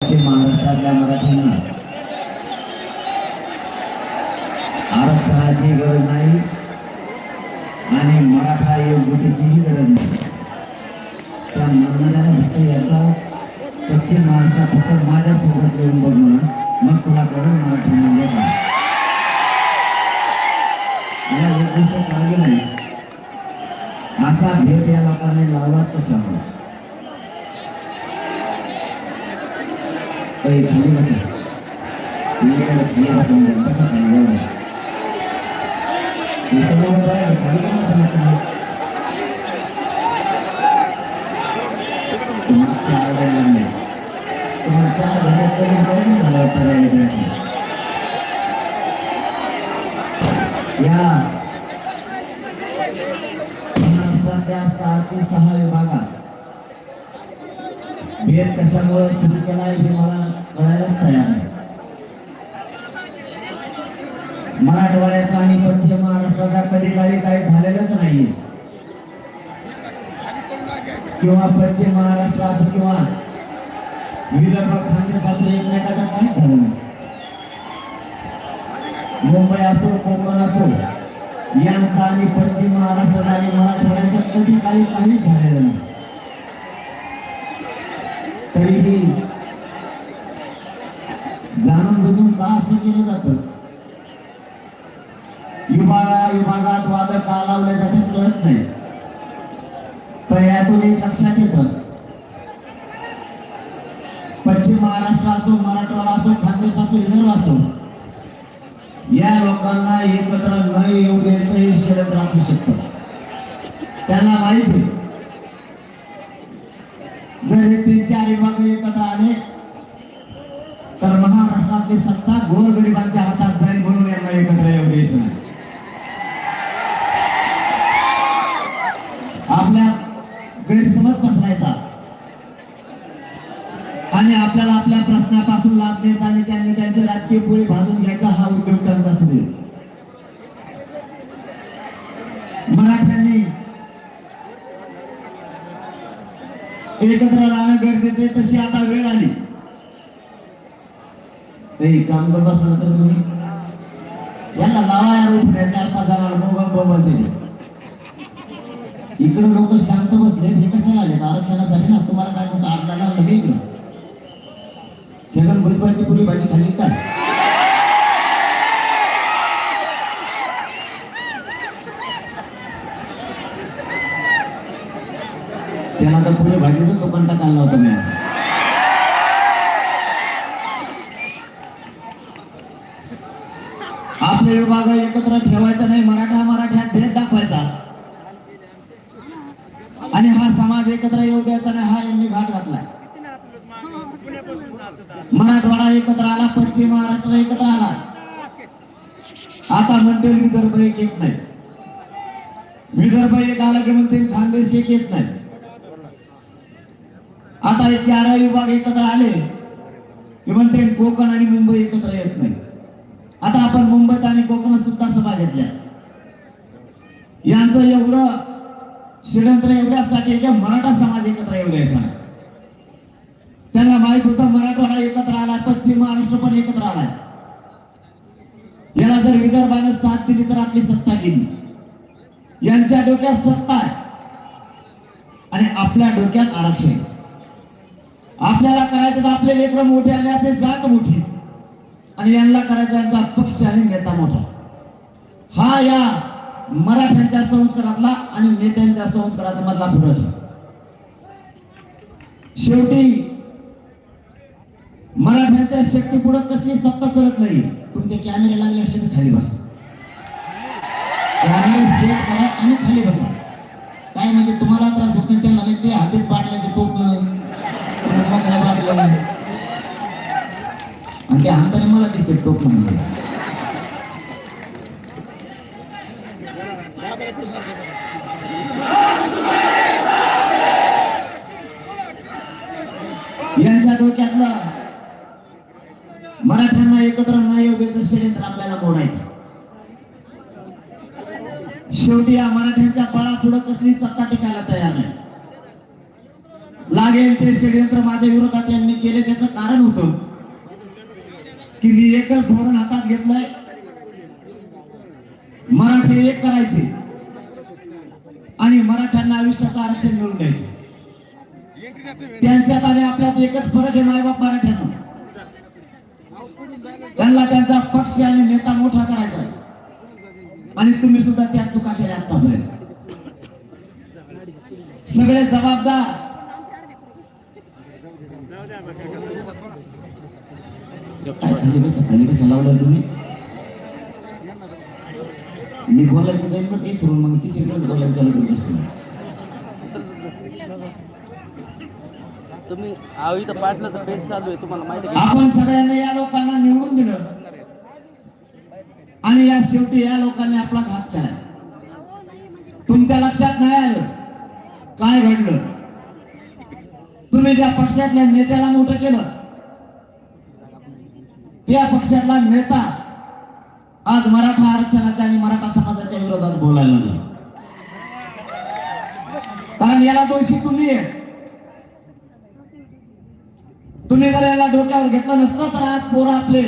महाराष्ट्रातल्या मराठ्यांना. आरक्षणाची गरज नाही आणि मराठा एकजुटीचीही गरज नाही. त्या म्हणणाऱ्याला फक्त याचा पश्चिम महाराष्ट्रात फक्त माझ्यासोबत येऊन बघ म्हणा. मग तुला कळून मराठी म्हणजे काय. मला एक गोष्ट कळली नाही. असा भेद या लोकांनी लावलाच कशामुळे काही खाली बसा तुम्ही खाली बसून द्या. बसा खाली एवढं हे सगळं बरं आहे. खाली का बसा ना तुम्ही? तुम्हाला चार वेळा लागले. तुम्हाला चार घंटे चलून काही नाही झालं वाटतं राहिले त्यांची. या महाराष्ट्रातल्या सहाशे सहा विभागात भेद कशामुळे सुरू केला हे मला कळायला तयार नाही मराठवाड्याचा आणि पश्चिम ठिकाणी काही झालेलंच नाही. किंवा पश्चिम महाराष्ट्र असो किंवा विदर्भ खानदेश असो एकमेकाचा काहीच झालं नाही. मुंबई असो कोकण असो यांचा आणि पश्चिम महाराष्ट्राचा आणि मराठवाड्याचा कधी काही काहीच झालेलं नाही. तरीही जाणून बुजून का असं केलं जातं? विभागा विभागात वादळ का लावले जाते कळत नाही. पण यातून एक लक्षात येतं. पश्चिम महाराष्ट्र असो मराठवाडा असो खानदेश असो विदर्भ असो या लोकांना एकत्र न येऊ द्यायचं हे षडयंत्र असू शकतं. त्यांना माहिती आहे. जर हे तीन चार विभाग एकत्र आले तर महाराष्ट्रातली सत्ता गोरगरिबांच्या हातात जाईल म्हणून यांना एकत्र येऊ द्यायचं नाही आपल्या गैरसमज पसरायचा आणि आपल्याला आपल्या प्रश्नापासून लाभ द्यायचा आणि त्यांनी त्यांचे राजकीय पोळी भाजून घ्यायचा हा उद्योग त्यांचा सुरू. मराठ्यांनी एकत्र राहणं गरजेचे तशी आता वेळ आली. ते काम करत असताना तर तुम्ही. याला लावाया रूप चार पाच जणांना मोबाईल मोबाईल दिले इकडे लोक शांत बसले हे कशाला आले आरक्षणासाठी ना तुम्हाला काय म्हणतो आपल्याला लगे इकडं? मैदान भुजबळची पुरी भाजी खाली काय त्याला तर पुढे भाजीचा दुकान टाकायला होता मी. आपले विभाग एकत्र ठेवायचा नाही मराठा मराठ्यात भेद दाखवायचा आणि हा समाज एकत्र येऊ द्यायचा नाही हा यांनी घाट घातलाय मराठवाडा एकत्र आला पश्चिम महाराष्ट्र एकत्र आला आता म्हणते विदर्भ एक येत नाही विदर्भ एक आला की म्हणते एक येत नाही. आता हे चार विभाग एकत्र आले म्हणते कोकण आणि मुंबई एकत्र येत नाही. आता आपण मुंबईत आणि कोकणात सुद्धा सभा घेतल्या. यांचं एवढं षडयंत्र एवढ्यासाठी की मराठा समाज एकत्र येऊ द्यायचा त्यांना माहीत होतं मराठवाडा एकत्र आला पश्चिम महाराष्ट्र पण एकत्र आलाय याला जर विदर्भाने साथ दिली तर आपली सत्ता गेली. यांच्या डोक्यात सत्ता आहे. आणि आपल्या डोक्यात आरक्षण आपल्याला करायचं तर आपले लेकर मोठे आणि आपले जात मोठी. आणि यांना करायचा यांचा पक्ष आणि नेता मोठा. हा या मराठ्यांच्या संस्कारातला आणि नेत्यांच्या संस्कारात मधला फरक शेवटी मराठ्यांच्या शक्ती पुढे कसली सत्ता चलत नाही. तुमचे कॅमेरे लागले असले तर खाली बसा. कॅमेरे सेट करा आणि खाली बसा. काय म्हणजे तुम्हाला त्रास होत नाही त्यांना नाही ते हातीत पाडल्याचे टोपलं. मकड्या पाटलं आणि ते हाताने मला दिसते टोपलं म्हणजे यांच्या डोक्यातलं मराठ्यांना एकत्र न योग्याचं षडयंत्र आपल्याला मोडायचं. शेवटी या मराठ्यांच्या बळापुढं कसली सत्ता टिकायला तयार नाही. लागेल ते षडयंत्र माझ्या विरोधात यांनी केले त्याचं कारण होतं की मी एकच धोरण हातात घेतलंय. मराठी एक करायचे आणि मराठ्यांना आयुष्याचं आरक्षण मिळून द्यायचे. त्यांच्यात आणि आपल्यात एकच फरक आहे मायबाप मराठ्यांना त्यांना त्यांचा पक्ष आणि नेता मोठा करायचा आहे. आणि तुम्ही सुद्धा त्या चुका केल्या आतापर्यंत सगळे जबाबदार. तुम्ही? मी बोलायचं जाईल ना ते सोडून मग तिसरीकडे बोलायचं चालू करत असतो. तुम्ही आहो इथं पाटलाचं पेट चालू आहे तुम्हाला माहिती आपण सगळ्यांनी या लोकांना निवडून दिलं. आणि या शेवटी या लोकांनी आपला घात केला. तुमच्या लक्षात नाही आलं? काय घडलं? तुम्ही ज्या पक्षातल्या नेत्याला मोठं केलं त्या पक्षातला नेता आज मराठा आरक्षणाच्या आणि मराठा समाजाच्या विरोधात बोलायला लागला. कारण याला दोषी तुम्ही आहे. तुम्ही जर याला डोक्यावर घेतलं नसतं तर आज पोरं आपले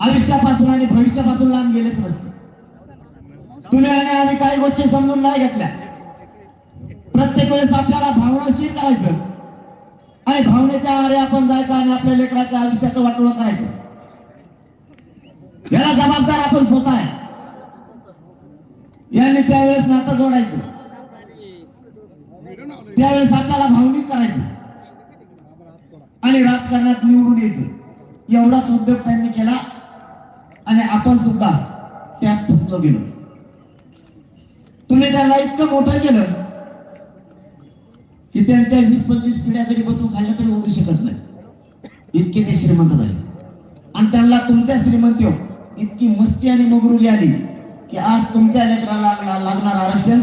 आयुष्यापासून आणि भविष्यापासून लांब गेलेच नसते. तुम्ही आणि आम्ही काही गोष्टी समजून नाही घेतल्या. प्रत्येक वेळेस आपल्याला भावनाशीर करायचं. आणि भावनेच्या आरे आपण जायचं आणि आपल्या लेकराच्या आयुष्याचं वाटोळं करायचं. याला जबाबदार आपण स्वतः आहे. यांनी त्यावेळेस नातं जोडायचं. त्यावेळेस आपल्याला भावनिक करायचं. आणि राजकारणात निवडून यायचं. एवढाच उद्योग त्यांनी केला. आपण सुद्धा त्यात फसलो गेलो. तुम्ही त्याला इतकं मोठं केलं की त्यांच्या वीस पंचवीस पिढ्या जरी बसून खाल्ल्या तरी होऊ शकत नाही. इतके ते श्रीमंत झाले. आणि त्यांना तुमच्या श्रीमंती हो, इतकी मस्ती आणि मगरुली आली की आज तुमच्या लेकराला लागणार आरक्षण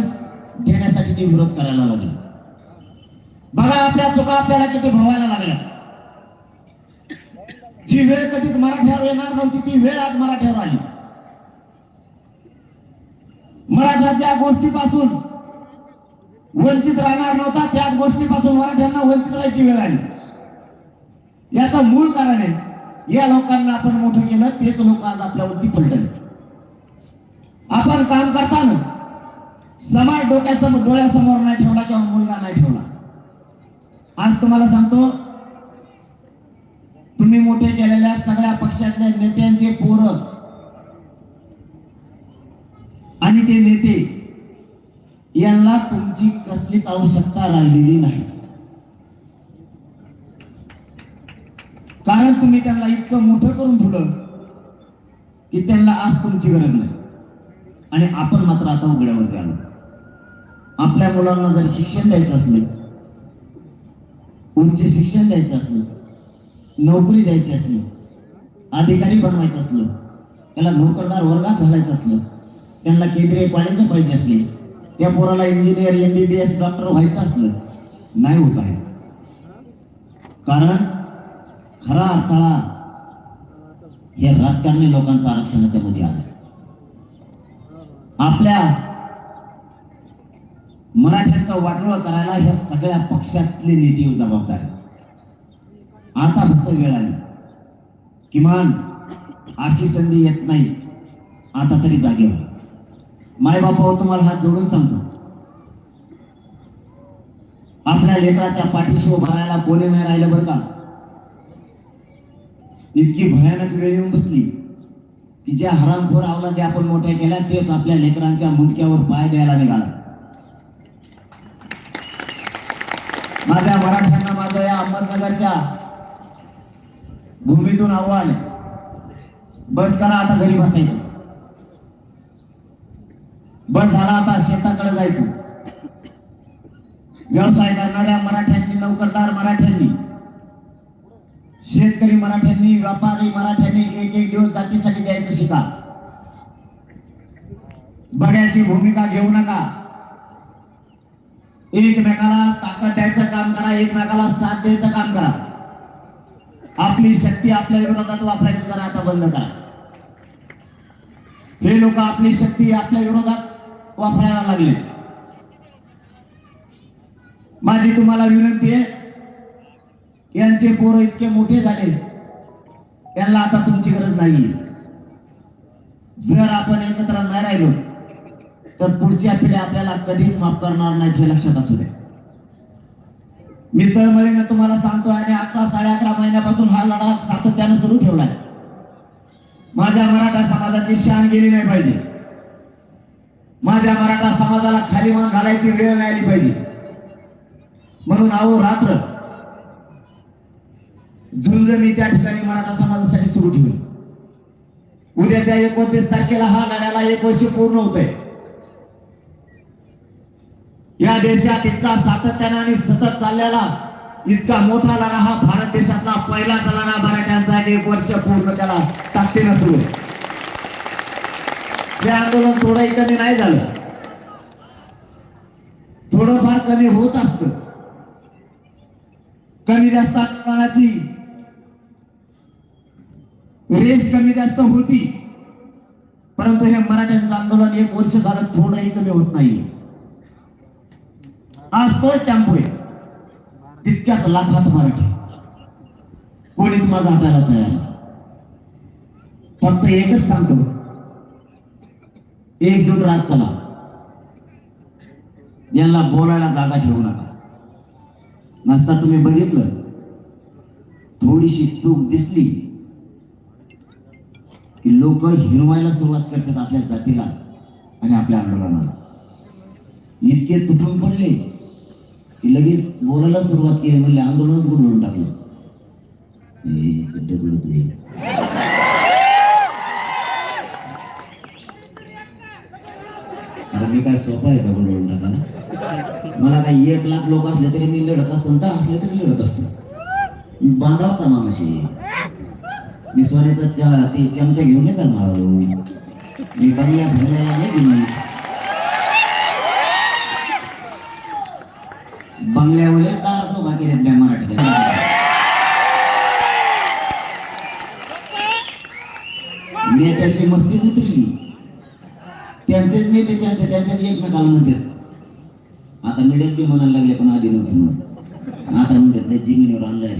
देण्यासाठी ते विरोध करायला लागले. बघा आपल्या चुका आपल्याला किती भवायला लागल्या. जी वेळ कधीच मराठ्यावर येणार नव्हती ती वेळ आज मराठ्यावर आली. मराठ्याच्या गोष्टीपासून वंचित राहणार नव्हता त्याच गोष्टीपासून मराठ्यांना वंचित राहायची वेळ आली. याचं मूळ कारण आहे या लोकांना आपण मोठं केलं तेच लोक आज आपल्यावरती पलटले आपण काम करताना समाज डोक्यासमोर डोळ्यासमोर नाही ठेवला किंवा मुलगा नाही ठेवला. आज तुम्हाला सांगतो तुम्ही मोठे केलेल्या सगळ्या पक्षातल्या नेत्यांचे पोरं आणि ते नेते यांना तुमची कसलीच आवश्यकता राहिलेली नाही. कारण तुम्ही त्यांना इतकं मोठं करून ठेवलं की त्यांना आज तुमची गरज नाही. आणि आपण मात्र आता उघड्यावरती आलो. आपल्या मुलांना जर शिक्षण द्यायचं असलं उच्च शिक्षण द्यायचं असलं नोकरी द्यायची असली अधिकारी बनवायचं असलं त्याला नोकरदार वर्गात घालायचं असलं त्यांना केंद्रीय कॉलेज पाहिजे असले त्या पोराला इंजिनियर एमबीबीएस डॉक्टर व्हायचं असलं नाही होत आहे. कारण खरा अडथळा हे राजकारणी लोकांचं आरक्षणाच्या मध्ये आलं आपल्या मराठ्यांचा वाटोळा करायला ह्या सगळ्या पक्षातले नेते जबाबदार आहेत. आता फक्त वेळ आली किमान अशी संधी येत नाही. आता तरी जागेवर माय बापावर तुम्हाला हात जोडून सांगतो. आपल्या लेकराच्या पाठीशी उभं राहायला कोणी नाही राहिलं बरं का? इतकी भयानक वेळ येऊन बसली की ज्या हरामखोर अवलादी आपण मोठ्या केल्या तेच आपल्या लेकरांच्या मुंडक्यावर पाय द्यायला निघाला. माझ्या मराठ्यांना माझ्या या अहमदनगरच्या भूमीतून आव्हान आले. बस करा आता घरी बसायचं. बस झाला आता शेताकडे जायचं. व्यवसाय करणाऱ्या मराठ्यांनी नोकरदार मराठ्यांनी शेतकरी मराठ्यांनी व्यापारी मराठ्यांनी एक एक दिवस जातीसाठी द्यायचं शिका. बघ्याची भूमिका घेऊ नका. एकमेकाला ताकद द्यायचं काम करा एकमेकाला साथ द्यायचं काम करा. आपली शक्ती आपल्या विरोधात वापरायची जरा आता बंद करा. हे लोक आपली शक्ती आपल्या विरोधात वापरायला लागले. माझी तुम्हाला विनंती आहे यांचे पोरं इतके मोठे झाले यांना आता तुमची गरज नाही जर आपण एकत्र नाही राहिलो तर पुढच्या पिढ्या आपल्याला कधीच माफ करणार नाही हे लक्षात असू द्या. मी तळमळीनं तुम्हाला सांगतो आणि अकरा साडे अकरा महिन्यापासून हा लढा सातत्यानं सुरू ठेवलाय. माझ्या मराठा समाजाची शान गेली नाही पाहिजे. माझ्या मराठा समाजाला खाली मान घालायची वेळ नाही आली पाहिजे. म्हणून अहो रात्र. झुंज मी त्या ठिकाणी मराठा समाजासाठी सुरू ठेवली उद्याच्या एकोणतीस तारखेला हा लढ्याला एक वर्ष पूर्ण होत आहे या देशात इतका सातत्याने आणि सतत चाललेला इतका मोठा लढा हा भारत देशातला पहिला लढा मराठ्यांचा एक वर्ष पूर्ण त्याला ताकदीनं सुरू. हे आंदोलन थोडंही कमी नाही झालं. थोडंफार कमी होत असत. कमी जास्त आंदोलनाची रेस कमी जास्त होती. परंतु हे मराठ्यांचं आंदोलन एक वर्ष झालं थोडंही कमी होत नाही. आज तो टेम्पो आहे तितक्याच लाखात मराठी. कोणीच माझा आपल्याला तयार फक्त एकच सांगतो. एकजूट राज चला. यांना बोलायला जागा ठेवू नका. नसता तुम्ही बघितलं. थोडीशी चूक दिसली की लोक हिरवायला सुरुवात करतात आपल्या जातीला आणि आपल्या आंदोलनाला. इतके तुटून पडले. की लगेच बोलायला सुरुवात केली म्हणले आंदोलन बुडवून टाकलं अरे मी काय सोपा आहे का बुडवून टाकायला मला काही एक लाख लोक असले तरी मी लढत असतो तर असले तरी लढत असतो मी बांधावचा माणूस मी सोन्याचा चहा ते चमचा घेऊन येतात मला मी कमी भरल्या नाही गेली बंगल्यावर दार तो बाकी आहेत मराठी नेत्याची मस्तीच उतरली त्यांचेच नेते त्यांचे त्यांच्याच एकमेकाला म्हणतात आता मिडल बी म्हणायला लागले पण आधी नव्हते म्हणत आता म्हणतात "लय जिमिनीवर आणलाय